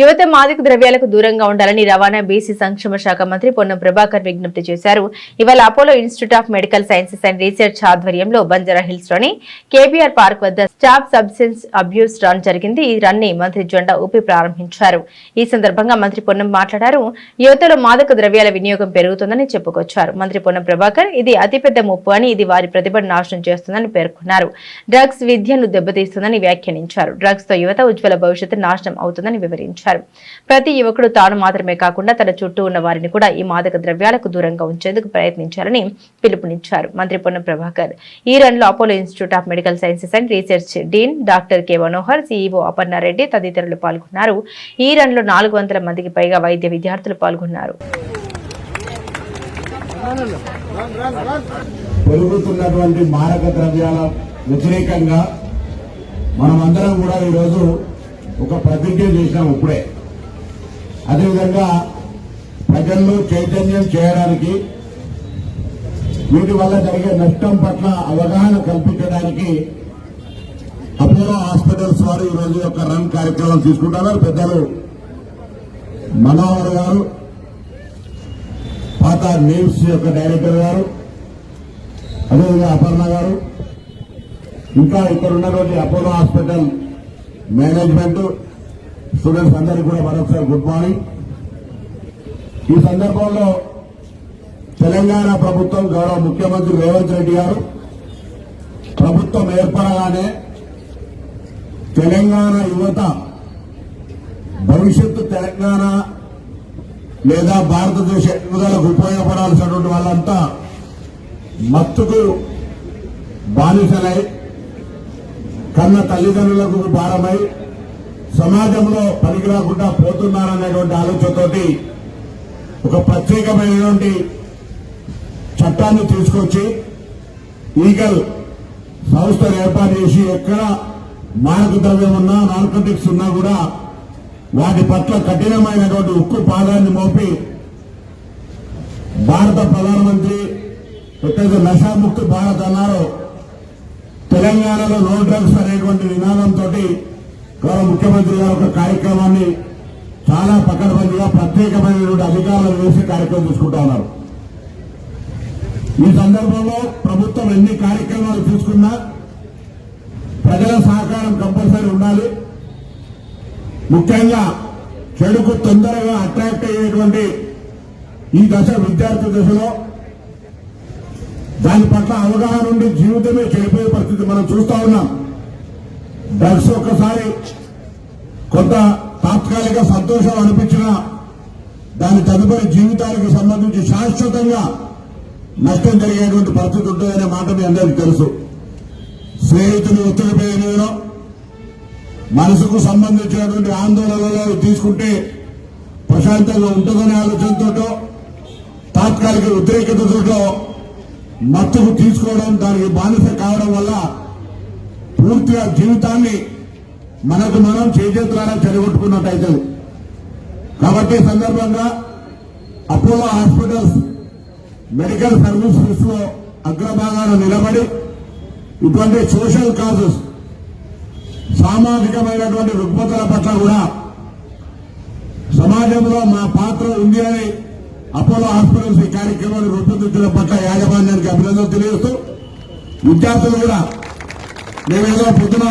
యువత మాదక ద్రవ్యాలకు దూరంగా ఉండాలని రవాణా బీసీ సంక్షేమ శాఖ మంత్రి పొన్నం ప్రభాకర్ విజ్ఞప్తి చేశారు. ఇవాళ Apollo institute of medical sciences and research ఆధ్వర్యంలో బంజారా హిల్స్లోని కేబీఆర్ పార్క్ వద్ద స్టాప్ సబ్సెన్స్ అబ్యూస్ రన్ జరిగింది. ఈ రన్ని మంత్రి జెండా ఊపి ప్రారంభించారు. ఈ సందర్భంగా మంత్రి పొన్నం మాట్లాడారు. యువతలో మాదక ద్రవ్యాల వినియోగం పెరుగుతుందని చెప్పుకొచ్చారు. మంత్రి పొన్నం ప్రభాకర్ ఇది అతిపెద్ద ముప్పు అని ఇది వారి ప్రతిభను నాశనం చేస్తుందని పేర్కొన్నారు. డ్రగ్స్ విద్యను దెబ్బతీస్తుందని వ్యాఖ్యానించారు. డ్రగ్స్తో యువత ఉజ్వల భవిష్యత్తు నాశనం అవుతుందని వివరించారు. ప్రతి యువకుడు తాను మాత్రమే కాకుండా తన చుట్టూ ఉన్న వారిని కూడా ఈ మాదక ద్రవ్యాలకు దూరంగా ఉంచేందుకు ప్రయత్నించాలని పిలుపునిచ్చారు. మంత్రి పొన్నం ప్రభాకర్ ఈ రన్లో Apollo Institute of Medical Sciences and Research dean doctor K Manohar CEO Aparna Reddy తదితరులు పాల్గొన్నారు. ఈ రన్లో నాలుగు వందల మందికి పైగా వైద్య విద్యార్థులు పాల్గొన్నారు. పెరుగుతున్నటువంటి మారక ద్రవ్యాల వ్యతిరేకంగా మనమందరం కూడా ఈరోజు ఒక ప్రతిజ్ఞ చేసినాం ఇప్పుడే. అదేవిధంగా ప్రజల్లో చైతన్యం చేయడానికి వీటి వల్ల జరిగే నష్టం పట్ల అవగాహన కల్పించడానికి అపోలో హాస్పిటల్స్ వారు ఈ రోజు యొక్క రన్ కార్యక్రమం తీసుకుంటున్నారు. పెద్దలు మనోహర్ గారు పాత నేమ్స్ యొక్క డైరెక్టర్ గారు అదేవిధంగా అపర్ణ గారు ఇంకా ఇక్కడ ఉన్నటువంటి అపోలో హాస్పిటల్ మేనేజ్మెంట్ స్టూడెంట్స్ అందరికీ కూడా మరొకసారి గుడ్ మార్నింగ్. ఈ సందర్భంలో తెలంగాణ ప్రభుత్వం గౌరవ ముఖ్యమంత్రి రేవంత్ రెడ్డి గారు ప్రభుత్వం ఏర్పడగానే తెలంగాణ యువత భవిష్యత్తు తెలంగాణ లేదా భారతదేశ ఎదుగుదలకు ఉపయోగపడాల్సినటువంటి వాళ్ళంతా మత్తుకు బానిసలై కన్న తల్లిదండ్రులకు భారమై సమాజంలో పనికి రాకుండా పోతున్నారనేటువంటి ఆలోచనతోటి ఒక ప్రత్యేకమైనటువంటి చట్టాన్ని తీసుకొచ్చి ఈగల్ సంస్థను ఏర్పాటు చేసి ఎక్కడ మారక ద్రవ్యం ఉన్నా నార్కోటిక్స్ ఉన్నా కూడా వాటి పట్ల కఠినమైనటువంటి ఉక్కు పాదాన్ని మోపి భారత ప్రధానమంత్రి ఎక్కడైతే నషాముక్త భారత్ అన్నారో. తెలంగాణలో రోడ్ డ్రగ్స్ అనేటువంటి నినాదంతో గౌరవ ముఖ్యమంత్రి గారు ఒక కార్యక్రమాన్ని చాలా పకడ్బందీగా ప్రత్యేకమైనటువంటి అధికారులు వేసి కార్యక్రమం తీసుకుంటా ఉన్నారు. ఈ సందర్భంలో ప్రభుత్వం ఎన్ని కార్యక్రమాలు తీసుకున్నా ప్రజల సహకారం కంపల్సరీ ఉండాలి. ముఖ్యంగా చెడుకు తొందరగా అట్రాక్ట్ అయ్యేటువంటి ఈ దశ విద్యార్థి దశలో దాని పట్ల అవగాహన ఉండి జీవితమే చెడిపోయే పరిస్థితి మనం చూస్తా ఉన్నాం. డ్రగ్స్ ఒక్కసారి కొంత తాత్కాలిక సంతోషం అనిపించినా దాని తదుపరి జీవితానికి సంబంధించి శాశ్వతంగా నష్టం జరిగేటువంటి పరిస్థితి ఉంటుందనే మాట మీ అందరికీ తెలుసు. స్నేహితులు ఒత్తిడి మనసుకు సంబంధించినటువంటి ఆందోళనలో తీసుకుంటే ప్రశాంతంగా ఉంటుందనే ఆలోచనతో తాత్కాలిక వ్యతిరేకతతో మత్తుకు తీసుకోవడం దానికి బానిస కావడం వల్ల పూర్తిగా జీవితాన్ని మనకు మనం చేజేతులారా చెడగొట్టుకున్నట్టు కాబట్టి సందర్భంగా అపోలో హాస్పిటల్స్ మెడికల్ సర్వీసెస్లో అగ్రభాగాన నిలబడి ఇటువంటి సోషల్ కాజెస్ సామాజికమైనటువంటి రుగ్మతల పట్ల కూడా సమాజంలో మా పాత్ర ఉంది అని అపోలో హాస్పిటల్స్ ఈ కార్యక్రమాన్ని రూపొందించడం పట్ల యాజమాన్యానికి అభినందనలు తెలియజేస్తూ విద్యార్థులు కూడా మేమేదో పొద్దున